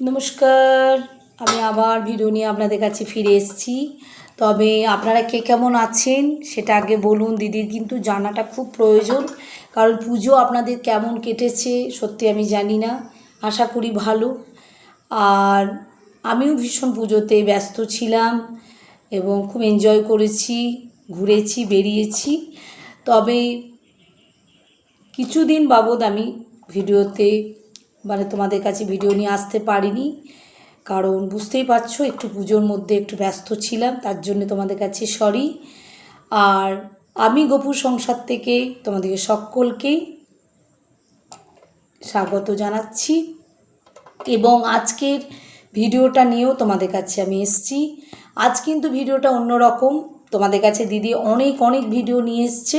নমস্কার, আমি আবার ভিডিও নিয়ে আপনাদের কাছে ফিরে এসেছি। তবে আপনারা কে কেমন আছেন সেটা আগে বলুন, দিদির কিন্তু জানাটা খুব প্রয়োজন। কারণ পুজো আপনাদের কেমন কেটেছে সত্যি আমি জানি না, আশা করি ভালো। আর আমিও ভীষণ পুজোতে ব্যস্ত ছিলাম এবং খুব এনজয় করেছি, ঘুরেছি, বেরিয়েছি। তবে কিছুদিন বাবদ আমি ভিডিওতে মানে তোমাদের কাছে ভিডিও নিয়ে আসতে পারিনি, কারণ বুঝতেই পারছ একটু পুজোর মধ্যে একটু ব্যস্ত ছিলাম, তার জন্য তোমাদের কাছে সরি আর আমি গপুর সংসার থেকে তোমাদেরকে সকলকেই স্বাগত জানাচ্ছি এবং আজকের ভিডিওটা নিয়েও তোমাদের কাছে আমি এসছি। আজ কিন্তু ভিডিওটা অন্যরকম, তোমাদের কাছে দিদি অনেক অনেক ভিডিও নিয়ে এসছে।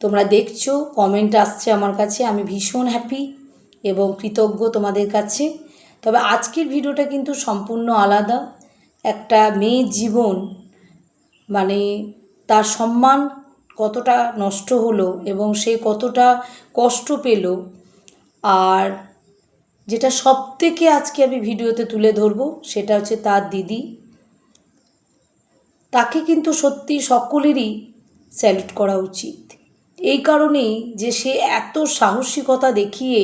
তোমরা দেখছ কমেন্ট আসছে আমার কাছে, আমি ভীষণ হ্যাপি এবং কৃতজ্ঞ তোমাদের কাছে। তবে আজকের ভিডিওটা কিন্তু সম্পূর্ণ আলাদা। একটা মেয়ের জীবন মানে তার সম্মান কতটা নষ্ট হলো এবং সে কতটা কষ্ট পেল। আর যেটা সব থেকে আজকে আমি ভিডিওতে তুলে ধরবো সেটা হচ্ছে তার দিদি। তাকে কিন্তু সত্যি সকলেরই স্যালুট করা উচিত। এই কারণেই যে সে এত সাহসিকতা দেখিয়ে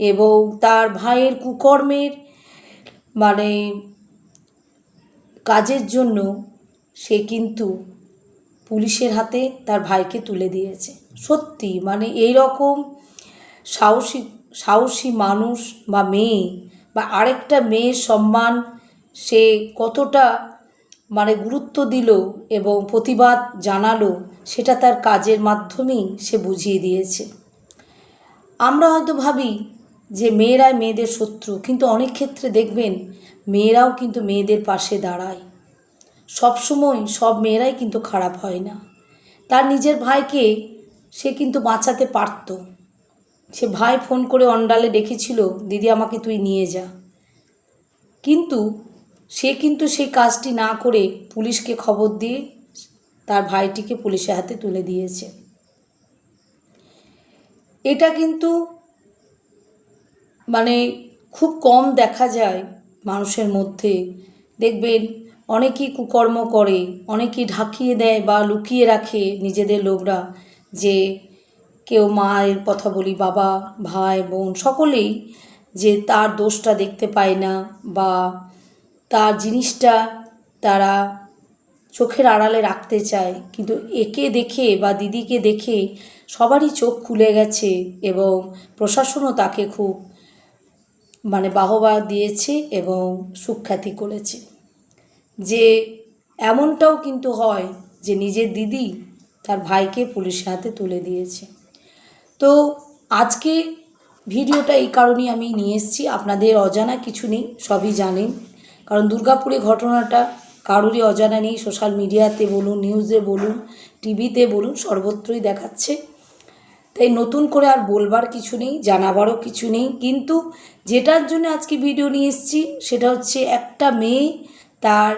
এবং তার ভাইয়ের কুকর্মের মানে কাজের জন্য সে কিন্তু পুলিশের হাতে তার ভাইকে তুলে দিয়েছে। সত্যি মানে এই রকম সাহসী সাহসী মানুষ বা মেয়ে বা আরেকটা মেয়ের সম্মান সে কতটা মানে গুরুত্ব দিল এবং প্রতিবাদ জানালো, সেটা তার কাজের মাধ্যমেই সে বুঝিয়ে দিয়েছে। আমরা হয়তো ভাবি যে মেয়েরাই মেয়েদের শত্রু, কিন্তু অনেক ক্ষেত্রে দেখবেন মেয়েরাও কিন্তু মেয়েদের পাশে দাঁড়ায়। সবসময় সব মেয়েরাই কিন্তু খারাপ হয় না। তার নিজের ভাইকে সে কিন্তু বাঁচাতে পারত। সে ভাই ফোন করে অন্ডালে ডেকেছিল, দিদি, আমাকে তুই নিয়ে যা। কিন্তু সে কিন্তু সেই কাজটি না করে পুলিশকে খবর দিয়ে তার ভাইটিকে পুলিশের হাতে তুলে দিয়েছে। এটা কিন্তু মানে খুব কম দেখা যায় মানুষের মধ্যে। দেখবেন অনেকেই কুকর্ম করে, অনেকেই ঢাকিয়ে দেয় বা লুকিয়ে রাখে নিজেদের লোকরা যে কেউ মায়ের কথা বলি, বাবা, ভাই, বোন, সকলেই যে তার দোষটা দেখতে পায় না বা তার জিনিসটা তারা চোখের আড়ালে রাখতে চায়। কিন্তু একে দেখে বা দিদিকে দেখে সবারই চোখ খুলে গেছে এবং প্রশাসনও তাকে খুব মানে বাহবা দিয়েছে এবং সুখ্যাতি করেছে। যে এমনটাও কিন্তু হয় যে নিজের দিদি তার ভাইকে পুলিশের হাতে তুলে দিয়েছে। তো আজকে ভিডিওটা এই কারণেই আমি নিয়ে এসেছি। আপনাদের অজানা কিছু নেই, সবই জানেন। কারণ দুর্গাপুরে ঘটনাটা কারোরই অজানা নেই। সোশ্যাল মিডিয়াতে বলুন নিউজে বলুন টিভিতে বলুন, সর্বত্রই দেখাচ্ছে। তাই নতুন করে আর বলবার কিছু নেই, জানাবারও কিছু নেই। কিন্তু যেটার জন্য আজকে ভিডিও নিয়ে এসেছি, সেটা হচ্ছে একটা মেয়ে তার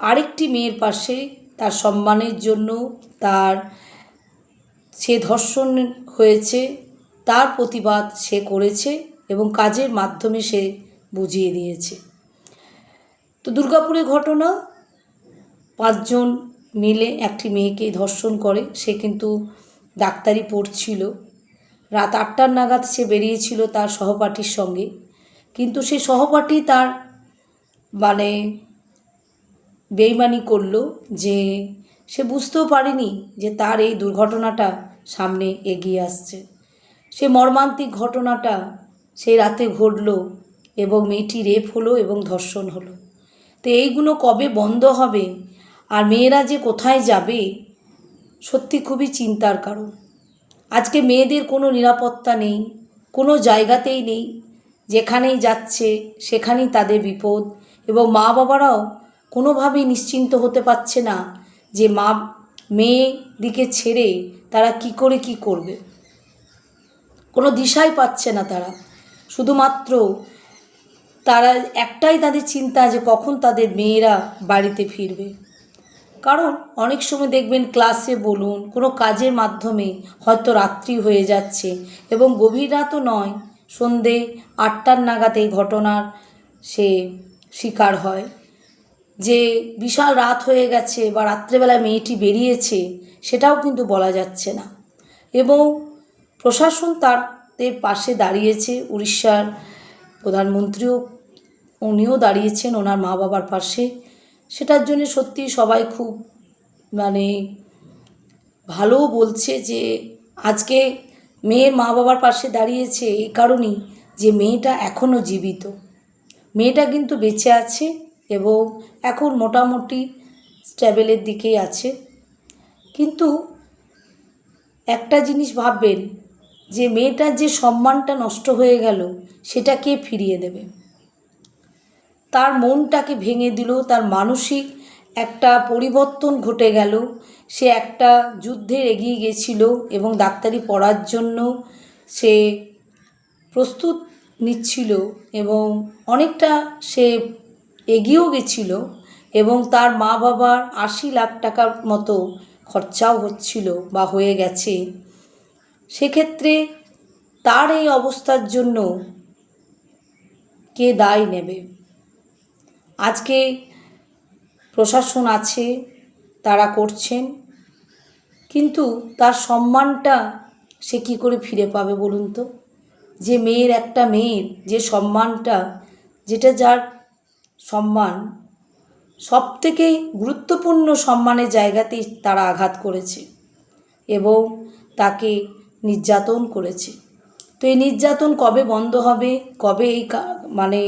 আরেকটি মেয়ের পাশে তার সম্মানের জন্য তার সে ধর্ষণ হয়েছে, তার প্রতিবাদ সে করেছে এবং কাজের মাধ্যমে সে বুঝিয়ে দিয়েছে। তো দুর্গাপুরে ঘটনা, পাঁচজন মিলে একটি মেয়েকে ধর্ষণ করে, সে কিন্তু ডাক্তারি পড়ছিল। রাত আটটার নাগাদ সে বেরিয়েছিল তার সহপাঠীর সঙ্গে। কিন্তু সে সহপাঠী তার মানে বেইমানি করল যে সে বুঝতেও পারেনি যে তার এই দুর্ঘটনাটা সামনে এগিয়ে আসছে। সে মর্মান্তিক ঘটনাটা সেই রাতে ঘটলো এবং মেয়েটি রেপ হলো এবং ধর্ষণ হলো। তো এইগুলো কবে বন্ধ হবে? আর মেয়েরা যে কোথায় যাবে? সত্যি খুবই চিন্তার কারণ। আজকে মেয়েদের কোনো নিরাপত্তা নেই, কোনো জায়গাতেই নেই। যেখানেই যাচ্ছে, সেখানেই তাদের বিপদ। এবং মা বাবারাও কোনোভাবেই নিশ্চিন্ত হতে পারছে না যে মা, মেয়ে দিকে ছেড়ে তারা কি করে কি করবে। কোনো দিশাই পাচ্ছে না তারা। শুধুমাত্র তারা একটাই তাদের চিন্তা যে কখন তাদের মেয়েরা বাড়িতে ফিরবে। কারণ অনেক সময় দেখবেন ক্লাসে বলুন, কোনো কাজের মাধ্যমে হয়তো রাত্রি হয়ে যাচ্ছে এবং গভীর রাতও নয়, সন্ধে আটটার নাগাদ এই ঘটনার সে শিকার হয়। যে বিশাল রাত হয়ে গেছে বা রাত্রেবেলা মেয়েটি বেরিয়েছে, সেটাও কিন্তু বলা যাচ্ছে না। এবং প্রশাসন তাদের পাশে দাঁড়িয়েছে, উড়িষ্যার প্রধানমন্ত্রীও উনিও দাঁড়িয়েছেন ওনার মা বাবার পাশে। সেটার জন্য সত্যি সবাই খুব মানে ভালোও বলছে যে, আজকে মেয়ের মা বাবার পাশে দাঁড়িয়েছে এই কারণেই যে মেয়েটা এখনও জীবিত। মেয়েটা কিন্তু বেঁচে আছে এবং এখন মোটামুটি স্ট্যাবেলের দিকেই আছে। কিন্তু একটা জিনিস ভাববেন, যে মেয়েটার যে সম্মানটা নষ্ট হয়ে গেল, সেটা কে ফিরিয়ে দেবে? তার মনটাকে ভেঙে দিল, তার মানসিক একটা পরিবর্তন ঘটে গেল। সে একটা যুদ্ধে এগিয়ে গেছিল এবং ডাক্তারি পড়ার জন্য সে প্রস্তুত নিচ্ছিল এবং অনেকটা সে এগিয়েও গেছিল এবং তার মা বাবার আশি লাখ টাকার মতো খরচাও হচ্ছিল বা হয়ে গেছে। সেক্ষেত্রে তার এই অবস্থার জন্য কে দায় নেবে? আজকে প্রশাসন আছে, তারা করছেন, কিন্তু তার সম্মানটা সে কী করে ফিরে পাবে বলুন তো? যে মেয়ের একটা মেয়ের যে সম্মানটা, যেটা যার সম্মান সব থেকে গুরুত্বপূর্ণ সম্মানের জায়গাতেই তারা আঘাত করেছে এবং তাকে নির্যাতন করেছে। তো এই নির্যাতন কবে বন্ধ হবে? কবে এই মানে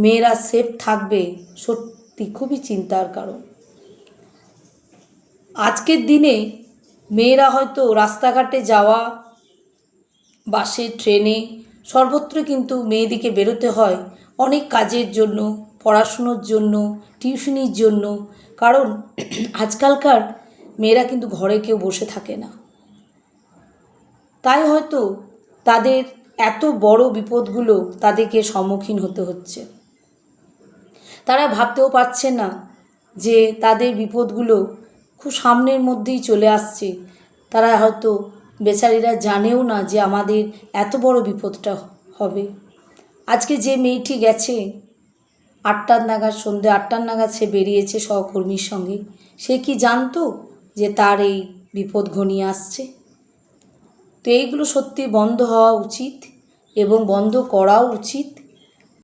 মেয়েরা সেফ থাকবে, সত্যি খুবই চিন্তার কারণ। আজকের দিনে মেয়েরা হয়তো রাস্তাঘাটে যাওয়া, বাসে, ট্রেনে সর্বত্র কিন্তু মেয়েদিকে বেরোতে হয় অনেক কাজের জন্য, পড়াশুনোর জন্য, টিউশনির জন্য। কারণ আজকালকার মেয়েরা কিন্তু ঘরে কেউ বসে থাকে না। তাই হয়তো তাদের এত বড় বিপদগুলো তাদেরকে সম্মুখীন হতে হচ্ছে। তারা ভাবতেও পারছে না যে তাদের বিপদগুলো খুব সামনের মধ্যেই চলে আসছে। তারা হয়তো বেচারিরা জানেও না যে আমাদের এত বড় বিপদটা হবে। আজকে যে মেয়েটি গেছে আটটার নাগাদ সন্ধ্যে আটটার নাগাদ সে বেরিয়েছে সহকর্মীর সঙ্গে। সে কি জানতো যে তার এই বিপদ ঘনিয়ে আসছে? তো এইগুলো সত্যি বন্ধ হওয়া উচিত এবং বন্ধ করাও উচিত।